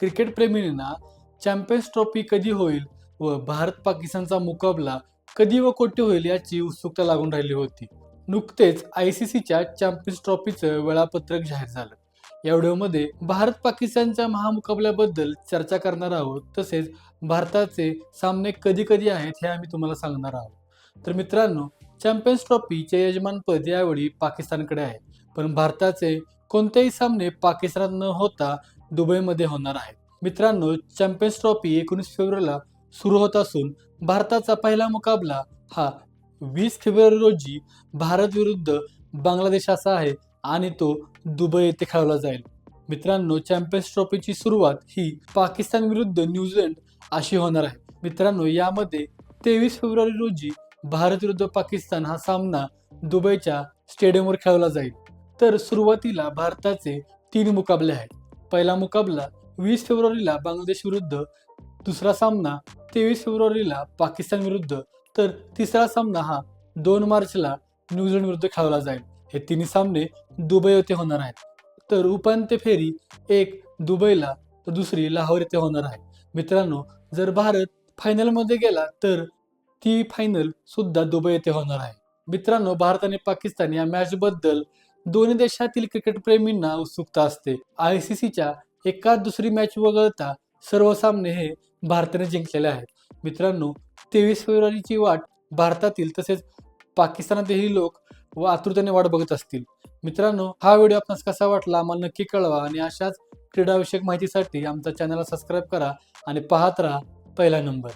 क्रिकेटप्रेमींना champions trophy कधी होईल व भारत पाकिस्तानचा मुकाबला कधी व कोठे होईल याची उत्सुकता लागून राहिली होती. नुकतेच आय सी सीच्या चॅम्पियन्स ट्रॉफीचं वेळापत्रक जाहीर झालं. या व्हिडिओमध्ये भारत पाकिस्तानच्या महामुकाबल्याबद्दल चर्चा करणार आहोत तसेच भारताचे सामने कधी कधी आहेत हे आम्ही तुम्हाला सांगणार आहोत. तर मित्रांनो चॅम्पियन्स ट्रॉफीचे यजमानपद यावेळी पाकिस्तानकडे आहे. पण भारताचे कोणतेही सामने पाकिस्तानात न होता दुबईमध्ये होणार आहेत मित्रांनो चॅम्पियन्स ट्रॉफी एकोणीस फेब्रुवारीला सुरू होत असून भारताचा पहिला मुकाबला हा वीस फेब्रुवारी रोजी भारत विरुद्ध बांगलादेश असा आहे आणि तो दुबई येथे खेळवला जाईल. मित्रांनो चॅम्पियन्स ट्रॉफीची सुरुवात ही पाकिस्तान विरुद्ध न्यूझीलंड अशी होणार आहे. मित्रांनो यामध्ये तेवीस फेब्रुवारी रोजी भारत विरुद्ध पाकिस्तान हा सामना दुबईच्या स्टेडियमवर खेळवला जाईल. तर सुरुवातीला भारताचे तीन मुकाबले आहेत. पहिला मुकाबला वीस फेब्रुवारीला बांगलादेश विरुद्ध दुसरा सामना तेवीस फेब्रुवारीला पाकिस्तान विरुद्ध तर तिसरा सामना हा दोन मार्चला न्यूझीलंड विरुद्ध खेळवला जाईल. हे तिन्ही सामने दुबई येथे होणार आहेत. तर उपांत्य फेरी एक दुबईला तर दुसरी लाहोर येथे होणार आहे. मित्रांनो जर भारत फायनलमध्ये गेला तर ती फायनल सुद्धा दुबई येथे होणार आहे. मित्रांनो भारत आणि पाकिस्तान या मॅच बद्दल दोन्ही देशातील क्रिकेट प्रेमींना उत्सुकता असते. आय सी सीच्या एका दुसरी मॅच वगळता सर्व सामने हे भारताने जिंकलेले आहेत. मित्रांनो तेवीस फेब्रुवारीची वाट भारतातील तसेच पाकिस्तानातीलही लोक व आतुरतेने वाट बघत असतील. मित्रांनो हा व्हिडिओ आपणास कसा वाटला आम्हाला नक्की कळवा आणि अशाच क्रीडाविषयक माहितीसाठी आमच्या चॅनलला सबस्क्राईब करा आणि पाहत राहा पहिला नंबर